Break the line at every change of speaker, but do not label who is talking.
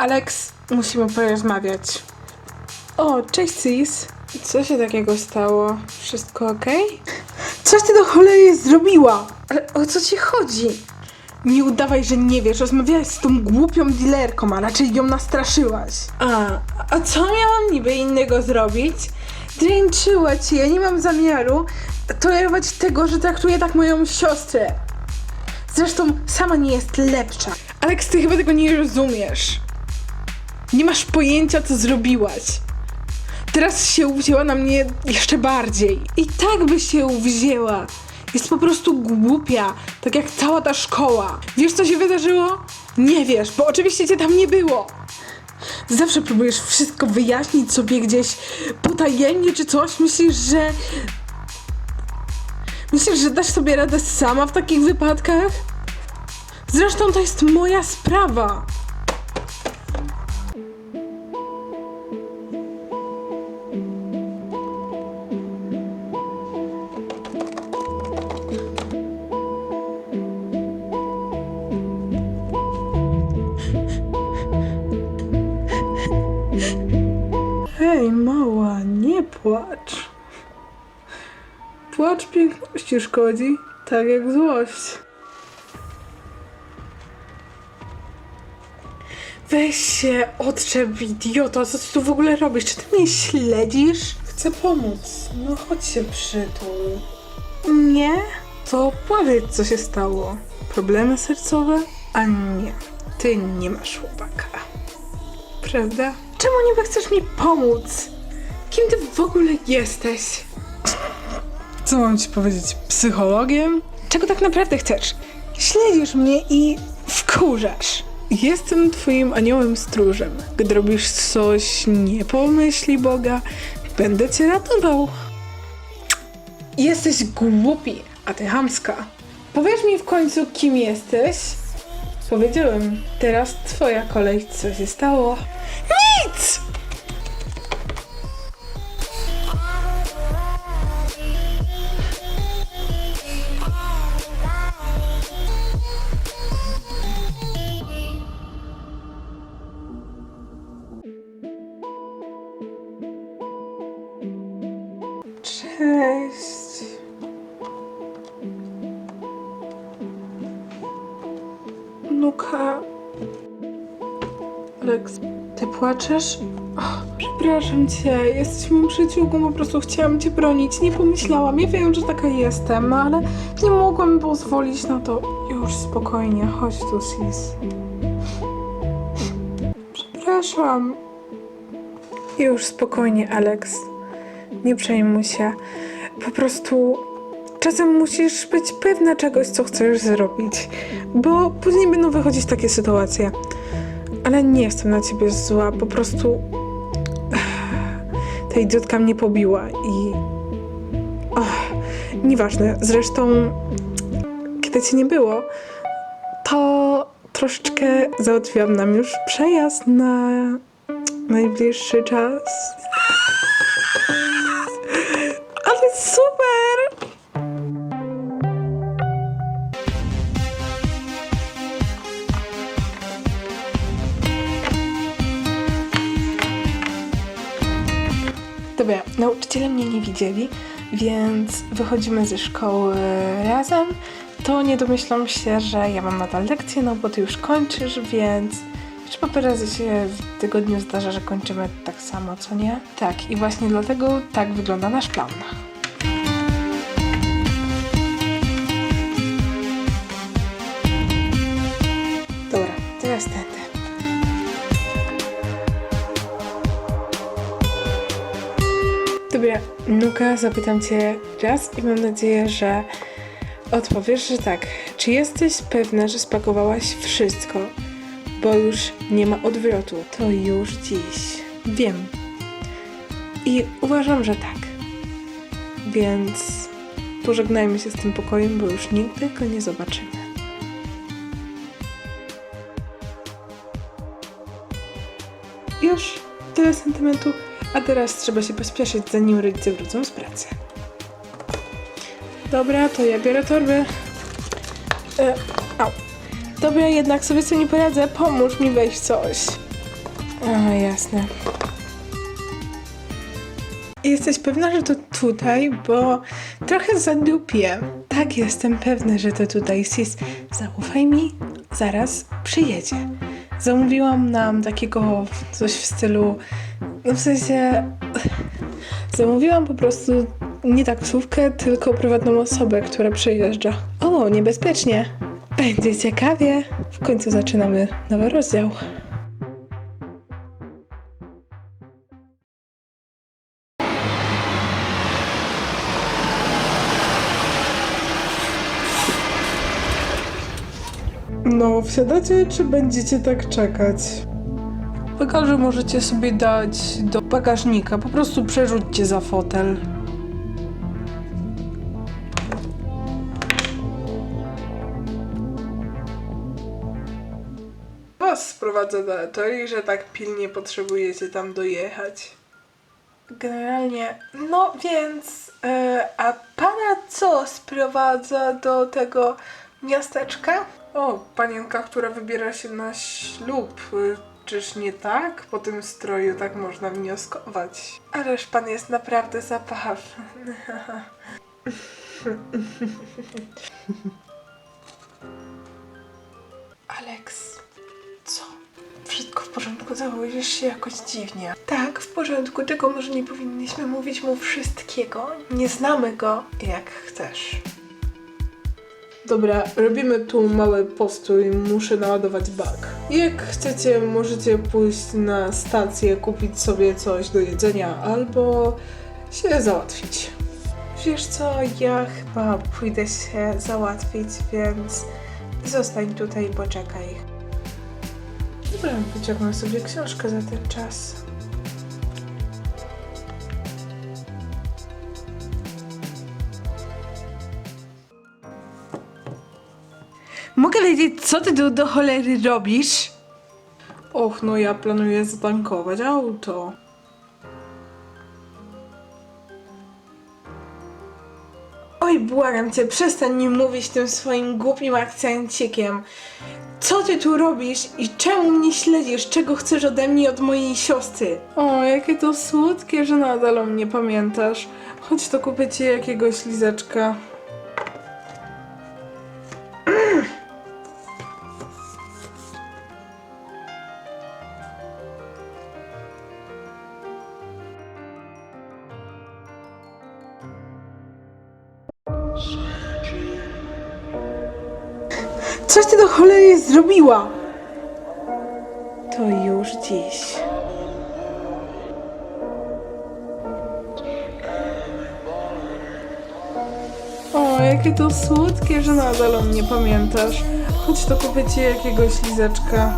Alex, musimy porozmawiać. O, cześć Sis. Co się takiego stało? Wszystko okej? Coś ty do cholery zrobiła? Ale o co ci chodzi? Nie udawaj, że nie wiesz. Rozmawiałaś z tą głupią dealerką, a raczej ją nastraszyłaś. A, a co miałam niby innego zrobić? Dręczyła cię, ja nie mam zamiaru tolerować tego, że traktuje tak moją siostrę. Zresztą sama nie jest lepsza. Alex, ty chyba tego nie rozumiesz. Nie masz pojęcia, co zrobiłaś. Teraz się uwzięła na mnie jeszcze bardziej. I tak by się uwzięła. Jest po prostu głupia, tak jak cała ta szkoła. Wiesz, co się wydarzyło? Nie wiesz, bo oczywiście cię tam nie było. Zawsze próbujesz wszystko wyjaśnić sobie gdzieś potajemnie czy coś. Myślisz, że. Myślisz, że dasz sobie radę sama w takich wypadkach? Zresztą to jest moja sprawa. Płacz. Płacz piękności szkodzi, tak jak złość. Weź się, odczep, idioto, co ty tu w ogóle robisz? Czy ty mnie śledzisz? Chcę pomóc, no chodź się przytul. Nie? To powiedz, co się stało. Problemy sercowe? A nie, ty nie masz chłopaka. Prawda? Czemu niby chcesz mi pomóc? Kim ty w ogóle jesteś? Co mam ci powiedzieć? Psychologiem? Czego tak naprawdę chcesz? Śledzisz mnie i wkurzasz. Jestem twoim aniołem stróżem. Gdy robisz coś nie po myśli Boga, będę cię ratował. Jesteś głupi, a ty hamska. Powiesz mi w końcu, kim jesteś? Powiedziałem, teraz twoja kolej, co się stało? Nic! Nuka. Alex, ty płaczesz? Och, przepraszam cię, jesteś moją przyjaciółką, po prostu chciałam cię bronić, nie pomyślałam, ja wiem, że taka jestem, ale nie mogłam pozwolić na to. Już spokojnie, chodź tu, sis. Przepraszam. Już spokojnie, Alex. Nie przejmuj się. Po prostu czasem musisz być pewna czegoś, co chcesz zrobić, bo później będą wychodzić takie sytuacje. Ale nie jestem na ciebie zła, po prostu ta idiotka mnie pobiła i... Nieważne, zresztą kiedy cię nie było, to troszeczkę załatwiłam nam już przejazd na najbliższy czas. Dobra, nauczyciele mnie nie widzieli, więc wychodzimy ze szkoły razem. To nie domyślam się, że ja mam nadal lekcję, no bo ty już kończysz, więc czy po razy się w tygodniu zdarza, że kończymy tak samo, co nie? Tak, i właśnie dlatego tak wygląda nasz plan. Nuka, zapytam Cię raz i mam nadzieję, że odpowiesz, że tak. Czy jesteś pewna, że spakowałaś wszystko? Bo już nie ma odwrotu. To już dziś. Wiem. I uważam, że tak. Więc pożegnajmy się z tym pokojem, bo już nigdy go nie zobaczymy. Już tyle sentymentu, a teraz trzeba się pospieszyć, zanim rodzice wrócą z pracy. Dobra, to ja biorę torby. E, au. Dobra, jednak sobie tym nie poradzę. Pomóż mi wejść coś. A, jasne. Jesteś pewna, że to tutaj, bo trochę zadupię. Tak, jestem pewna, że to tutaj. Sis, zaufaj mi, zaraz przyjedzie. Zamówiłam nam takiego coś w stylu, no w sensie, zamówiłam po prostu nie taksówkę, tylko prywatną osobę, która przyjeżdża. O, niebezpiecznie. Będzie ciekawie. W końcu zaczynamy nowy rozdział. No, wsiadacie, czy będziecie tak czekać? Bagaże możecie sobie dać do bagażnika. Po prostu przerzućcie za fotel. Was sprowadza do Etori, że tak pilnie potrzebujecie tam dojechać. Generalnie, no więc, e, a pana co sprowadza do tego miasteczka? O, panienka, która wybiera się na ślub. Czyż nie tak? Po tym stroju tak można wnioskować. Ależ pan jest naprawdę zabawny. Alex, co? Wszystko w porządku, zachowujesz się jakoś dziwnie. Tak, w porządku, czego może nie powinniśmy mówić mu wszystkiego? Nie znamy go jak chcesz. Dobra, robimy tu mały postój, muszę naładować bak. Jak chcecie, możecie pójść na stację, kupić sobie coś do jedzenia albo się załatwić. Wiesz co, ja chyba pójdę się załatwić, więc zostań tutaj i poczekaj. Dobra, wyciągnę sobie książkę za ten czas. Mogę wiedzieć, co ty tu do cholery robisz? Och, no ja planuję zatankować auto. Oj, błagam cię, przestań mi mówić tym swoim głupim akcencikiem. Co ty tu robisz i czemu mnie śledzisz? Czego chcesz ode mnie od mojej siostry? O, jakie to słodkie, że nadal o mnie pamiętasz. Chodź to kupię ci jakiegoś lizeczka. Coś ty do cholery zrobiła! To już dziś. O, jakie to słodkie, że nadal o mnie pamiętasz. Chodź to kupię ci jakiegoś lizeczka.